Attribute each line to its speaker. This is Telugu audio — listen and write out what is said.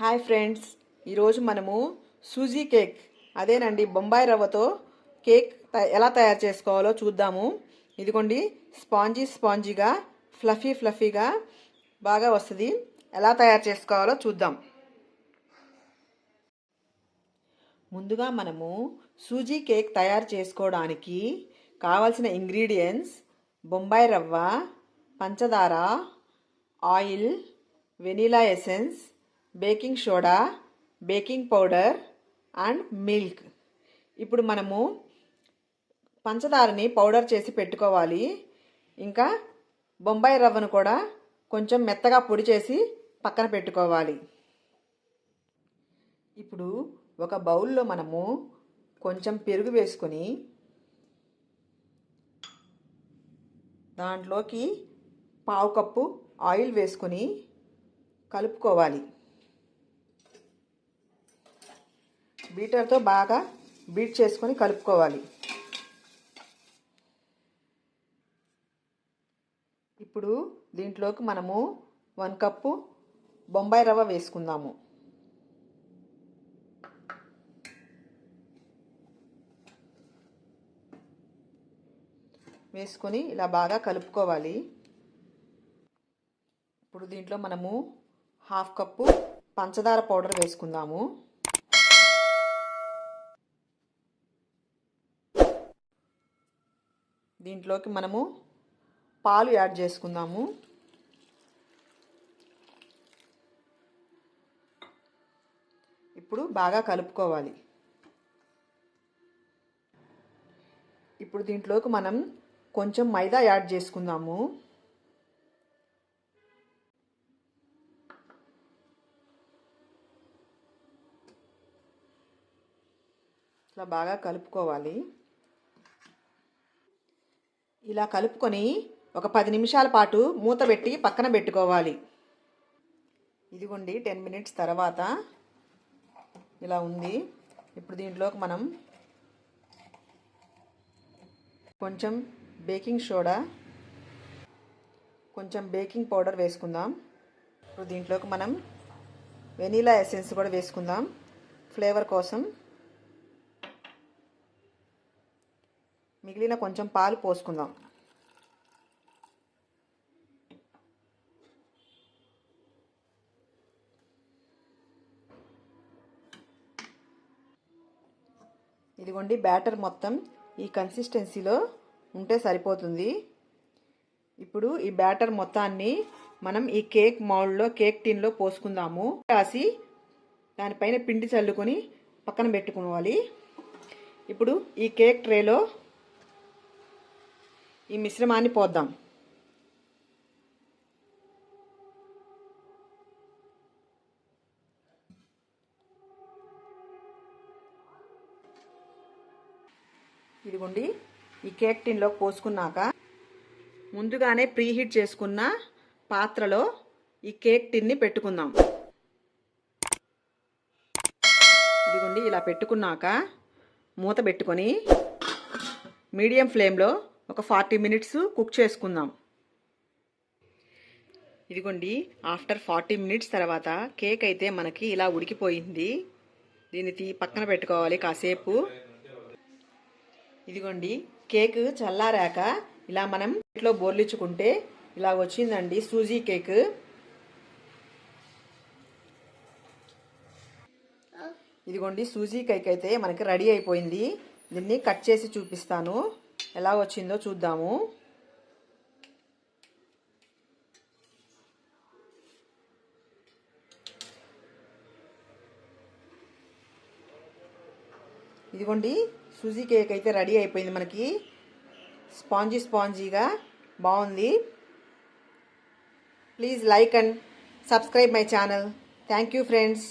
Speaker 1: హాయ్ ఫ్రెండ్స్ ఈరోజు మనము సూజీ కేక్ అదేనండి బొంబాయి రవ్వతో కేక్ ఎలా తయారు చేసుకోవాలో చూద్దాము. ఇదిగోండి స్పాంజీ స్పాంజీగా ఫ్లఫీ ఫ్లఫీగా బాగా వస్తుంది. ఎలా తయారు చేసుకోవాలో చూద్దాం. ముందుగా మనము సూజీ కేక్ తయారు చేసుకోవడానికి కావాల్సిన ఇంగ్రీడియంట్స్ బొంబాయి రవ్వ పంచదార oil vanilla essence baking soda baking powder and milk. ఇప్పుడు మనము పంచదారని పౌడర్ చేసి పెట్టుకోవాలి. ఇంకా బొంబాయి రవ్వను కూడా కొంచెం మెత్తగా పొడి చేసి పక్కన పెట్టుకోవాలి. ఇప్పుడు ఒక బౌల్లో మనము కొంచెం పెరుగు వేసుకొని దాంట్లోకి పావు కప్పు ఆయిల్ వేసుకొని కలుపుకోవాలి. బీటర్తో బాగా బీట్ చేసుకొని కలుపుకోవాలి. ఇప్పుడు దీంట్లోకి మనము వన్ కప్పు బొంబాయి రవ్వ వేసుకుందాము. వేసుకొని ఇలా బాగా కలుపుకోవాలి. ఇప్పుడు దీంట్లో మనము హాఫ్ కప్పు పంచదార పౌడర్ వేసుకుందాము. దీంట్లోకి మనము పాలు యాడ్ చేసుకుందాము. ఇప్పుడు బాగా కలుపుకోవాలి. ఇప్పుడు దీంట్లోకి మనం కొంచెం మైదా యాడ్ చేసుకుందాము. ఇట్లా బాగా కలుపుకోవాలి. ఇలా కలుపుకొని ఒక పది నిమిషాల పాటు మూత పెట్టి పక్కన పెట్టుకోవాలి. ఇదిగోండి టెన్ మినిట్స్ తర్వాత ఇలా ఉంది. ఇప్పుడు దీంట్లోకి మనం కొంచెం బేకింగ్ సోడా కొంచెం బేకింగ్ పౌడర్ వేసుకుందాం. ఇప్పుడు దీంట్లోకి మనం వెనీలా ఎసెన్స్ కూడా వేసుకుందాం. ఫ్లేవర్ కోసం మిగిలిన కొంచెం పాలు పోసుకుందాం. ఇదిగోండి బ్యాటర్ మొత్తం ఈ కన్సిస్టెన్సీలో ఉంటే సరిపోతుంది. ఇప్పుడు ఈ బ్యాటర్ మొత్తాన్ని మనం ఈ కేక్ మౌల్డ్లో కేక్ టిన్లో పోసుకుందాము. రాసి దానిపైన పిండి చల్లుకొని పక్కన పెట్టుకోవాలి. ఇప్పుడు ఈ కేక్ ట్రేలో ఈ మిశ్రమాన్ని పోద్దాం. ఇదిగోండి ఈ కేక్ టిన్లో పోసుకున్నాక ముందుగానే ప్రీహీట్ చేసుకున్న పాత్రలో ఈ కేక్ టిన్ని పెట్టుకుందాం. ఇదిగోండి ఇలా పెట్టుకున్నాక మూత పెట్టుకొని మీడియం ఫ్లేమ్లో ఒక ఫార్టీ మినిట్స్ కుక్ చేసుకుందాం. ఇదిగోండి ఆఫ్టర్ ఫార్టీ మినిట్స్ తర్వాత కేక్ అయితే మనకి ఇలా ఉడికిపోయింది. దీన్ని తీ పక్కన పెట్టుకోవాలి కాసేపు. ఇదిగోండి కేక్ చల్లారాక ఇలా మనం ఇంట్లో బోర్లించుకుంటే ఇలా వచ్చిందండి సూజీ కేక్. ఇదిగోండి సూజీ కేక్ అయితే మనకి రెడీ అయిపోయింది. దీన్ని కట్ చేసి చూపిస్తాను. ఎలా వచ్చిందో చూద్దాము. ఇదిగోండి సూజీ కేక్ అయితే రెడీ అయిపోయింది మనకి. స్పాంజీ స్పాంజీగా బాగుంది. Please like and subscribe my channel. Thank you friends.